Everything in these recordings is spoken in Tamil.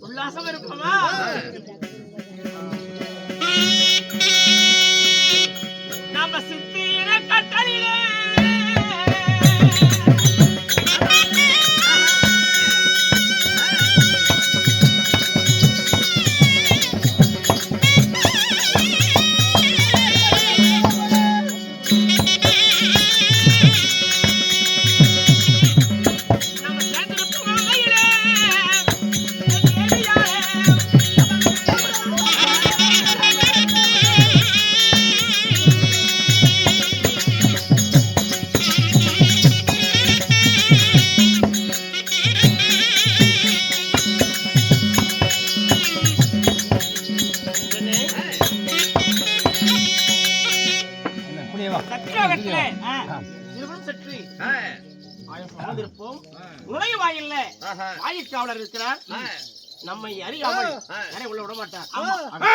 உல்லாசம் இருப்போமா நம்மை அறியாமல் யாரை உள்ள விட மாட்டார் ஆமா.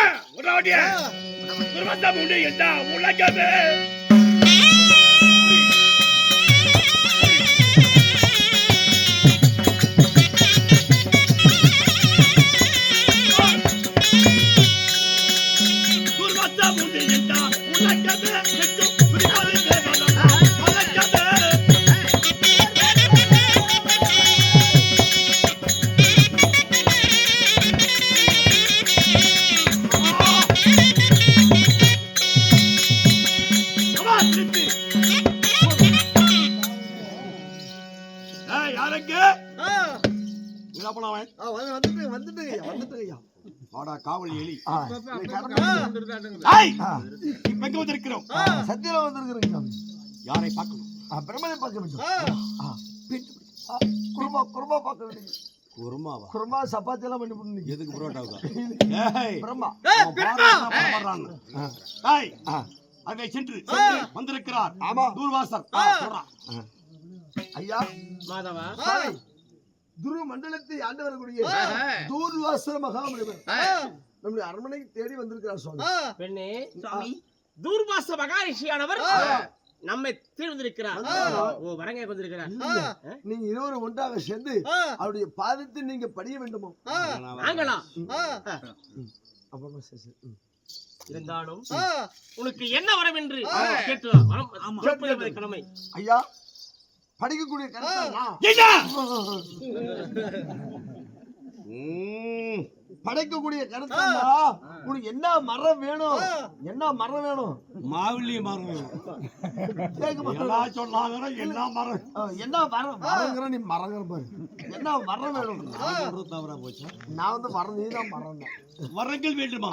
காவல் எலி. வந்திருக்கிறோம். சத்தியில வந்திருக்கிறீங்க யாரை பார்க்கணும்? பிரம்மனை பார்க்க வேண்டும். ஆ, குருமா குருமா பார்க்க வேண்டும். குருமாவா? குருமா சப்பாத்தி எல்லாம் பண்ணி போட்டு எதுக்கு புரோட்டாவுக்கா? பிரம்மா. ஆ. அங்கே சென்று வந்திருக்கிறார். ஆமா. தூர்வாசர். ஐயா. மாதவா? சாமி, துரு மண்டலத்தை ஆண்டு வரக்கூடிய தூர்வாசர மகாமுனிவர். நம்முடைய அரண்மனைக்கு தேடி வந்திருக்கிறார் சுவாமி. பெண்ணே தூர்வாச மகாரிஷியானவர் நம்மை தேர்ந்திருக்கிறார் ஓ வரங்க வந்திருக்கிறார் நீங்க இருவரும் ஒன்றாக சேர்ந்து அவருடைய பாதத்தை நீங்க படிய வேண்டுமோ? நாங்களா? அப்புறமா சரி. இருந்தாலும் உனக்கு என்ன வரம். என்று கேட்டு கடமை ஐயா. படிக்கக்கூடிய கருத்தா. படைக்கக்கூடிய கருத்தா உனக்கு என்ன மரம் வேணும்? என்ன மரம் வேணும்? மாவிள்ளி மரம். வேணும். சொன்னாங்க என்ன மரம்? என்ன மரம்? மரங்கிற நீ மரங்கிற பாரு. என்ன மரம் வேணும்? தவறா போச்சு? நான் வந்து மரம் நீ தான் மரம் மரங்கள் வேண்டுமா?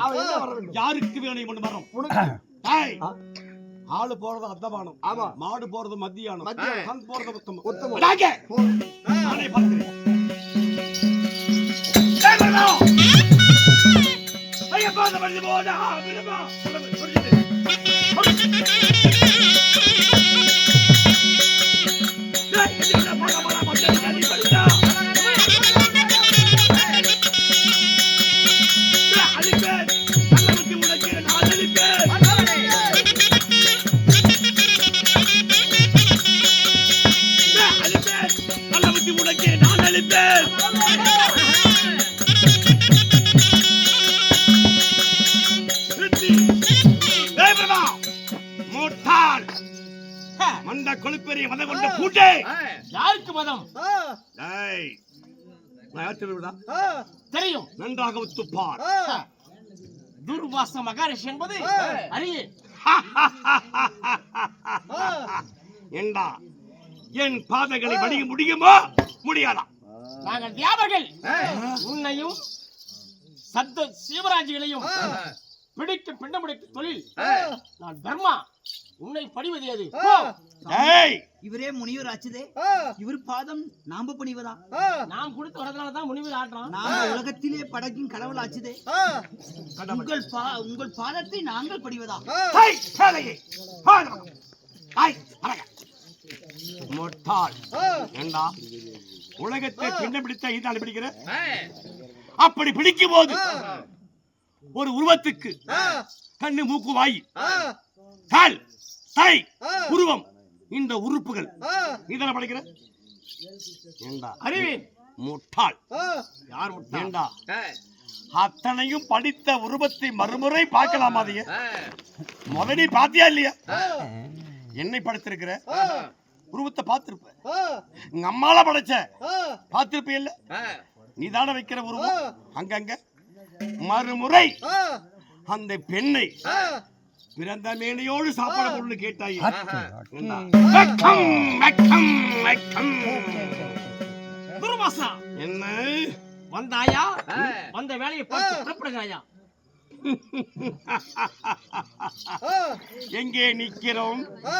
யாருக்கு வேணும் மரம் உனக்கு. ஆளு போறது அத்தமானம் ஆமா. மாடு போறது மத்தியானம். கண் போறது உத்தமம் உத்தமம். நானே பார்க்கிறேன். ஏய், வருமா? ஐயா, போது, மண்ட கொழுப்பெரிய மத கொண்ட பூட்டே யாருக்கு மதம்? தெரியும். நன்றாக ஒத்துப்பார். துர்வாச மகாரிஷி என்பது அறியே. ஏண்டா என் பாதைகளை வடிய முடியுமா? முடியாதா? நாங்கள் தியாபர்கள் உன்னையும் சத்த சிவராஜிகளையும் பிடிக்கும் பிண்டம் பிடிக்கும் தொழில். நான் தர்மா உன்னை படிவது எது? இவரே முனிவர் ஆச்சுதே இவர் பாதம் நாம பணிவதா? நாம் கொடுத்து வரதுனால தான் முனிவர் ஆடுறான் நாம உலகத்திலே படைக்கும் கடவுள் ஆச்சுதே உங்கள் பா உங்கள் பாதத்தை நாங்கள் படிவதா முட்டாள். ஏண்டா? உலகத்தை பின்ன பிடித்த ஈட்டாளி பிடிக்கிற? அப்படி பிடிக்கும் போது ஒரு உருவத்துக்கு கண்ணு மூக்கு வாய் கால் தலை. உருவம். இந்த உறுப்புகள். இதெல்லாம் படிக்கிற? ஏண்டா? அறிவேன். முட்டாள். யார் முட்டாள்? ஏண்டா? அத்தனையும் படித்த உருவத்தை மறுமுறை பார்க்கலாமா அதைய? முதலி பாத்தியா இல்லையா? என்னை படைத்திருக்கிற? உருவத்தை பார்த்திருப்ப? எங்க அம்மால படைச்ச? பார்த்திருப்ப இல்ல? நீ தானே வைக்கிற உருவம்? அங்கங்க மறுமுறை அந்த பெண்ணை. பிறந்த மேனையோடு சாப்பாடு பொருள் கேட்டாயே. துர்வாசா. என்ன? வந்தாயா? வந்த வேலையை பார்த்து புறப்படுகிறாயா? ஆ, எங்கே நிக்கிறோம் ஆ,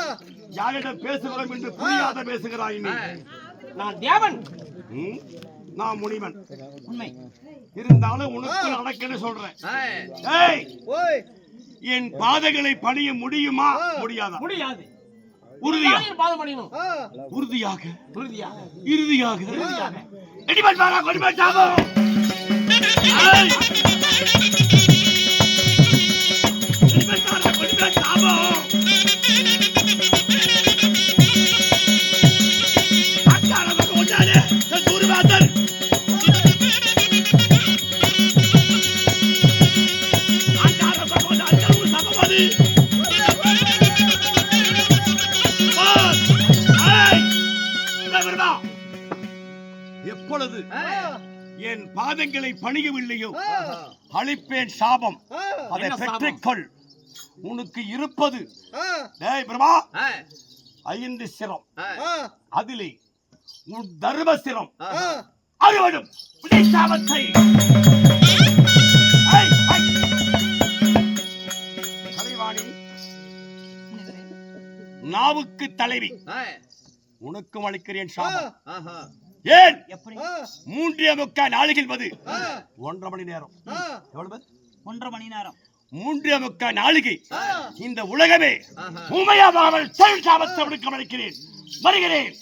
யாரிடம் பேசுகிறோம் என்று புரியாத பேசுகிறாய் நீ. நான் தேவன். ம்? நான் முனிவன். உண்மை. இருந்தாலும் உனக்கு நடக்குன்னு சொல்றேன். ஏய்! ஓய். என் பாதைகளை பணிய முடியுமா? முடியாதா? முடியாது. உறுதியாக? உறுதியாக. இறுதியாக? இடிமன் என் பாதங்களை பணியவில்லையோ? அழிப்பேன் சாபம். அதை? பெற்றுக்கொள். உனக்கு இருப்பது. பிரபா. ஐந்து சிரம். அதிலே உன் தர்ம சிரம். அறுவடும் விடை சாபத்தை. கலைவாணி நாவுக்கு தலைவி. உனக்கும் அளிக்கிறேன் சாபம். ஏன்? மூன்றே முக்கால் நாளிகள் மது ஒன்றரை மணி நேரம். எவ்வளவு? ஒன்றரை மணி நேரம். மூன்றே முக்கால் நாளிகை. இந்த உலகமே உமையாமல் சொல் சாபத்தை விடுக்க அளிக்கிறேன். வருகிறேன்.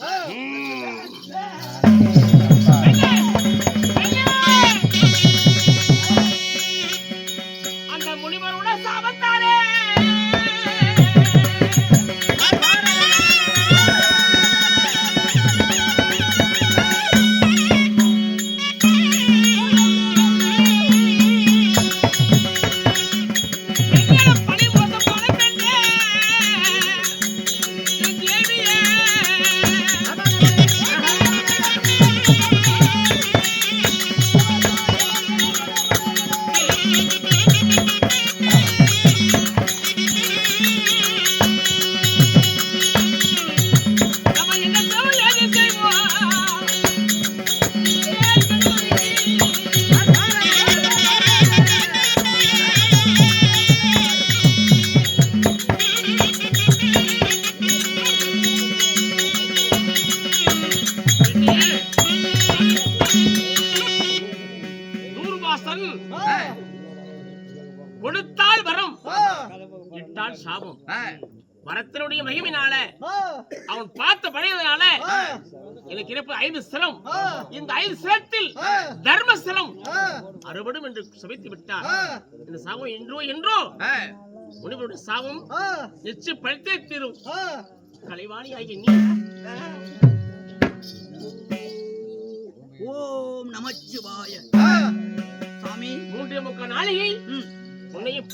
அவன் பார்த்த பழையதுனால எனக்கு இருப்பது ஐந்து சிரம் ஆ. இந்த ஐந்து ஆ. தர்ம அறுபடும் என்று சபித்து விட்டார். இந்த சாபம் என்றோ என்றோ முனிவருடைய சாபம் ஆ, நிச்சயம் பழித்தே தீரும். கலைவாணி ஆகிய நீ. ஓம் நமச்சிவாய. சாமி. மூன்றே முக்கால் நாளிகை ம், உன்னையும்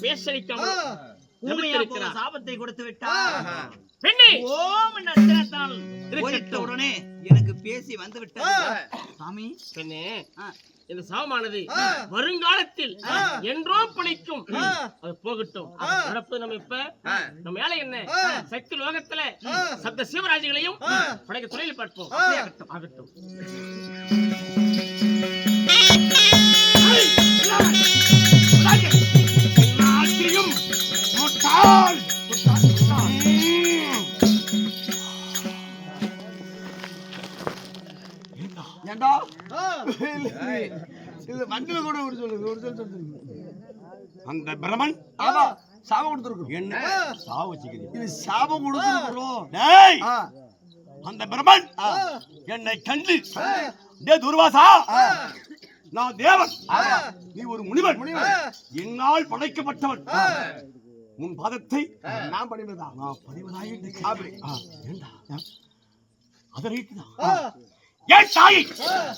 இருக்கிறார். சாபத்தை கொடுத்து விட்டார். பெண்ணே ஓம் உடனே எனக்கு பேசி வந்து. சாமி பெண்ணே இந்த சாபமானது ஆ. வருங்காலத்தில். என்றோ பழிக்கும். அது போகட்டும் ஆ. நடப்பது நம்ம இப்ப நம்ம வேலை என்ன. சக்தி லோகத்துல. சப்த சிவராஜிகளையும். படைக்க தொழில் பார்ப்போம். ஆகட்டும் ஆகட்டும் ஏண்டா இது மண்டல கூட ஒரு சொல்லுங்க ஒரு சொல் சொல்லுங்க அந்த பிரமன்? ஆமா சாபம் கொடுத்துருக்கோம் என்ன? சாவு வச்சுக்கிறீங்க. இது சாபம் கொடுத்துருக்கோம் டேய்! அந்த பிரமன்? என்னை கண்டு. டே துர்வாசா! நான் தேவன். நீ ஒரு முனிவன் என்னால் படைக்கப்பட்டவன். உன் பாதத்தை நான் பண்ணிவிடா நான் பணிவதாய் அப்படி ஏண்டா? அதை ஏன் தாயை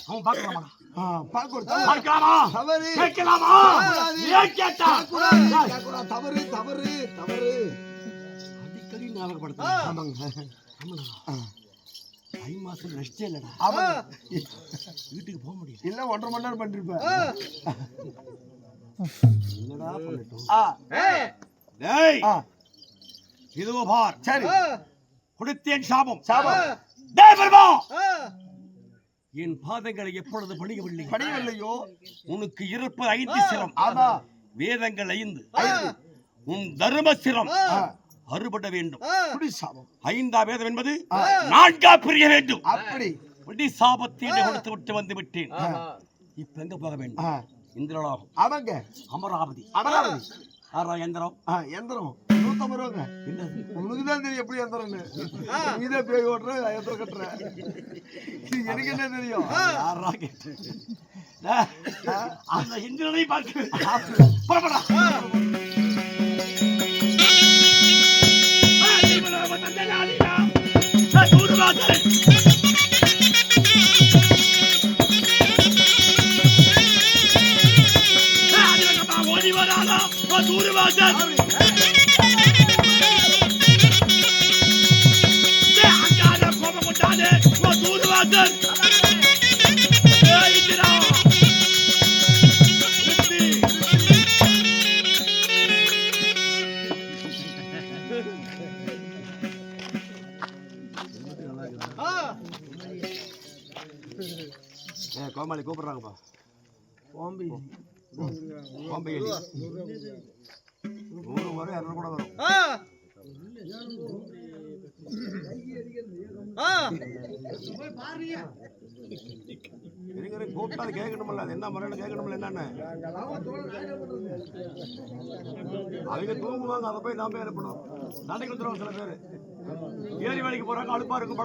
அவன் பார்க்கலாமா? பார்க்க பார்க்கலாமா? தவறு. கேட்கலாமா? ஏன் கேட்டா. தவறு தவறு தவறு. அடிக்கடி ஞாபகப்படுத்த ஆமாங்க. தை மாசம் ரெஸ்டே இல்லடா. ஆமா. வீட்டுக்கு போக முடியல. இல்ல ஒன்றரை மணி நேரம் பண்ணிருப்பேன் என்னடா பண்ணட்டும்? ஆ. டேய். ஆ. இதுவோ பார். சரி. கொடுத்தேன் சாபம். சாபம். டேய் பிரபா என் பாதங்களை எப்பொழுது பணியவில்லை படியவில்லையோ? உனக்கு இருப்பது ஐந்து சிரம். வேதங்கள் ஐந்து. உன் தர்ம சிரம். அறுபட வேண்டும். ஐந்தா வேதம் என்பது நான்கா பிரிய வேண்டும். அப்படி. விடி சாபத்தீண்டை கொடுத்து விட்டு வந்து விட்டேன். இப்ப எங்க போக வேண்டும். இந்திரலோகம் அவங்க? அமராவதி. அமராவதி. எந்திரம்? ஆ எந்திரம்? ரூபாங்க என்னது? உனக்கு தான் தெரியும் எப்படி எந்திரம்னு நீதே பேய் ஓட்டுற எந்திரம் கட்டுற. எனக்கு என்ன தெரியும்? அந்த இந்திரனை பார்க்க புறப்படா. ஓடி வராதா தூர்வாசன் அங்காத ஏ கோமாளி கூப்பிடுறாங்கப்பா. கோம்பி. கோம்பை நூறு வரும் இரநூறு கூட வரும். கூப்பிட்டா அது கேட்கணுமில்ல. அது என்ன முறையில் கேட்கணும்ல என்னன்னு? அவங்க தூங்குவாங்க அதை போய் நாம எழுப்பணும் தண்ணிக்கு வந்துருவாங்க சில பேர். ஏரி வேலைக்கு போறாங்க அழுப்பா இருக்கும்